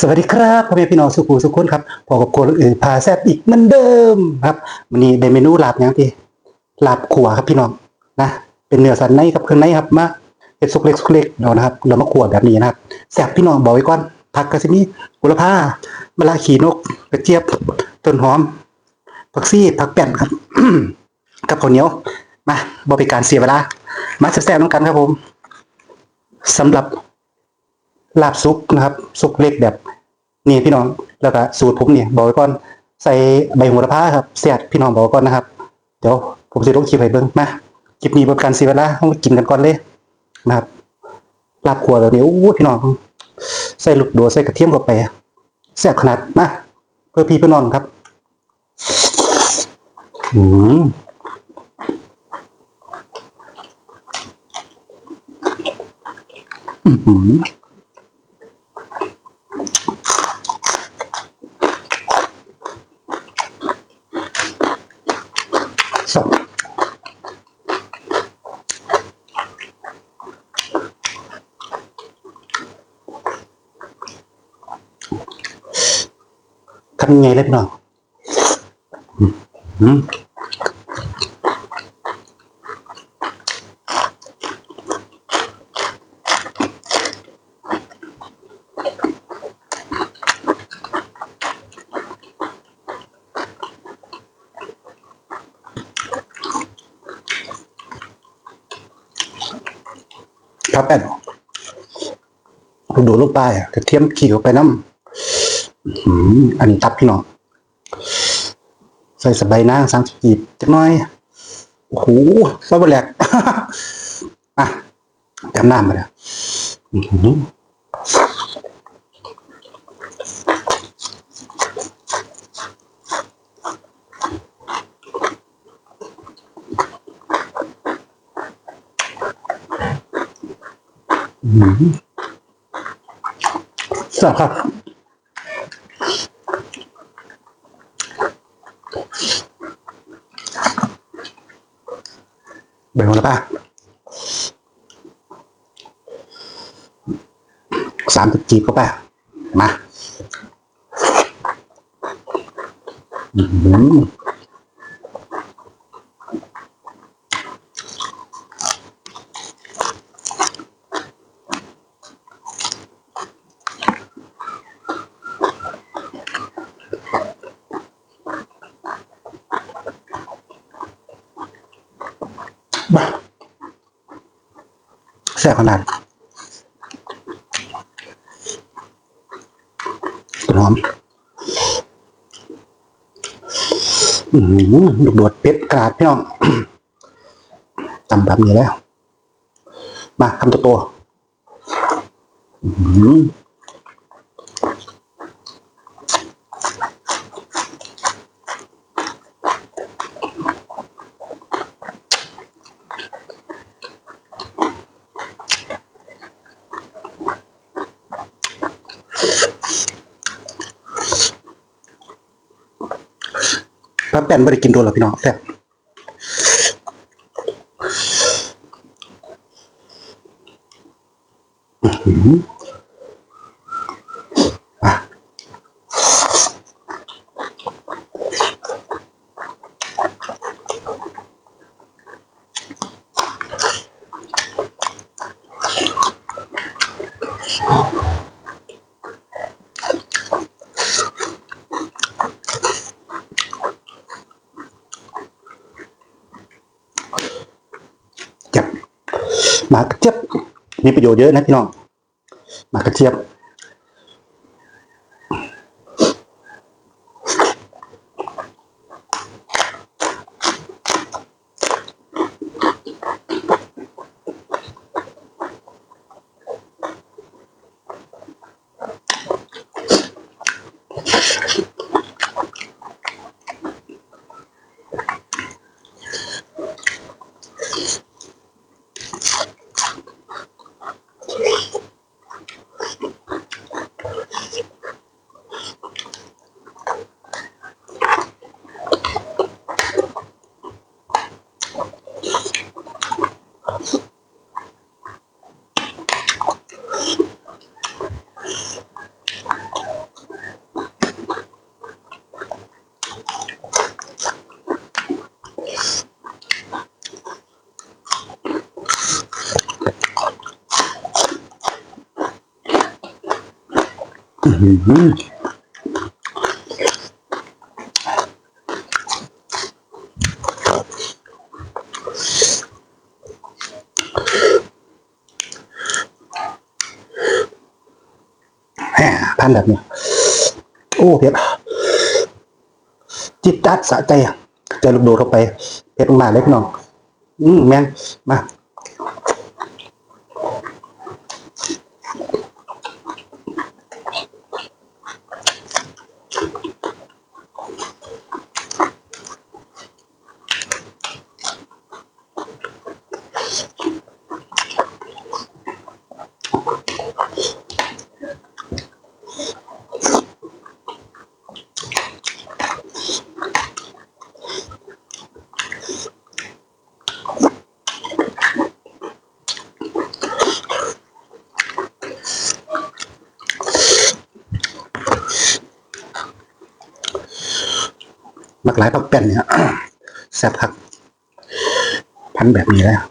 สวัสดีครับพ่อแม่พี่น้องสุขุสุขคนครับพอกับคนอื่นพาแซบอีกเหมือนเดิมครับวันนี้ได้เมนูลาบย่างที่ลาบขัวครับพี่น้องนะเป็นเนื้อสันในกับเครื่องในครับมาเป็นสุกเล็กสุกเล็กเนาะนะครับเรามาขัวแบบนี้นะครับแซบพี่น้องบอกไว้ก่อนผักกระสิมีกุลผ้ามะละขีนกกระเจี๊ยบต้นหอมผักซี่ผักแป้นครับกับข้าวเหนียวมาบริการเสียเวลามาแซ่บๆน้องกันครับผมสำหรับ ลาบซุปนะครับซุปเล็กแบบนี่พี่น้องแล้วก็สูตรผมเนี่ยบอกไว้ก่อนใส่ใบโหระพาครับเสียดพี่น้องบอกไว้ก่อนนะครับ เดี๋ยวผมจะลงคลิปให้เบิ่งมาคลิปนี้บนการเสียเวลาต้องกินกันก่อนเลยนะครับลาบขัวแบบนี้โอ้พี่น้อง ใส่ลูกโดดใส่กระเทียมเข้าไปแซ่บขนาดมาเพื่อพี่เพื่อน้องครับอืมอื้อ ทำยังไงเลยพี่น้องครับแป้นดูลูกใต้อะกระเทียมขี่เข้าไปน้ำ อันนี้ตับพี่น้องใส่สบายนางสามสิบกีบจักหน้อยโอ้โหซอยบะแหลกอะจำน้ำมาแล้วอื้อหืออื้อหือแซ่บครับ แบ่งแล้วป่ะสามสิบจีบก็ป่ะมา อืม บ้าแซ่บขนาดต้นหอมอือหือลูกโดดเป็ดกระดพี่น้องจำแบบนี้แล้ว มาคำตัวโตอื้อ ป้าแป้นไม่ได้กินโดนหรอกพี่น้องแซ่บอื้อหืออะเจ็บ หมากระเจี๊ยบมีประโยชน์เยอะนะพี่น้องหมากระเจี๊ยบ พันแบบนี้ โอ้เผ็ดจิตจัดสะใจอะเจอลูกโดดเข้าไปเผ็ดมากเลยพี่น้อง อืมแมนมา มักหลายผักแป้นเนี่ยแซ่บผัก พันแบบนี้แล้ว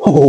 โอ้โห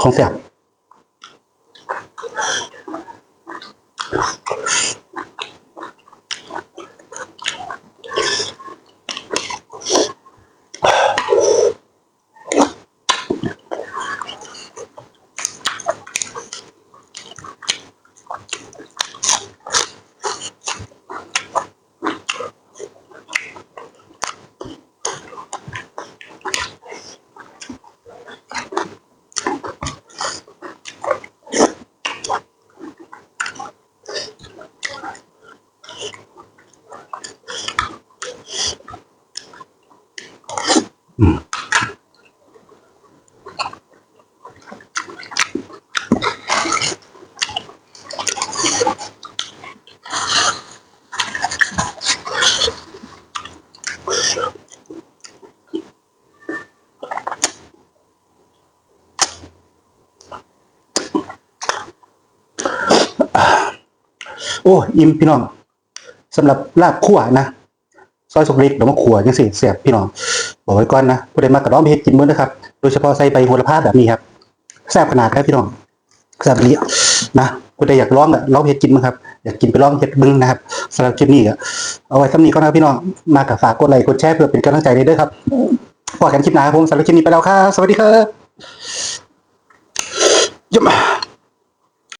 ของแสบ โอ้อิ่มพี่น้องสำหรับลาบขั่วนะซอยสุกเล็กเดี๋ยวมาขั่วยังสิเสียบพี่น้อง บอกไว้ก่อนนะผู้ใดมากระร้องเพชรกินมื้อนะครับ โดยเฉพาะใส่ใบโหระพาแบบนี้ครับแซ่บขนาดครับพี่น้องแซ่บนี้นะผู้ใดอยากลองอะลองเพชรกินมั้งครับอยากกินไปลองเพชรบึ้งนะครับสำหรับคลิปนี้ก็เอาไว้สำนี้ก็นะพี่น้องมากับฝากกดไลค์กดแชร์เพื่อเป็นกำลังใจด้วยครับพอกันคลิปหน้าครับผมสำหรับคลิปนี้ไปแล้วครับสวัสดีครับยม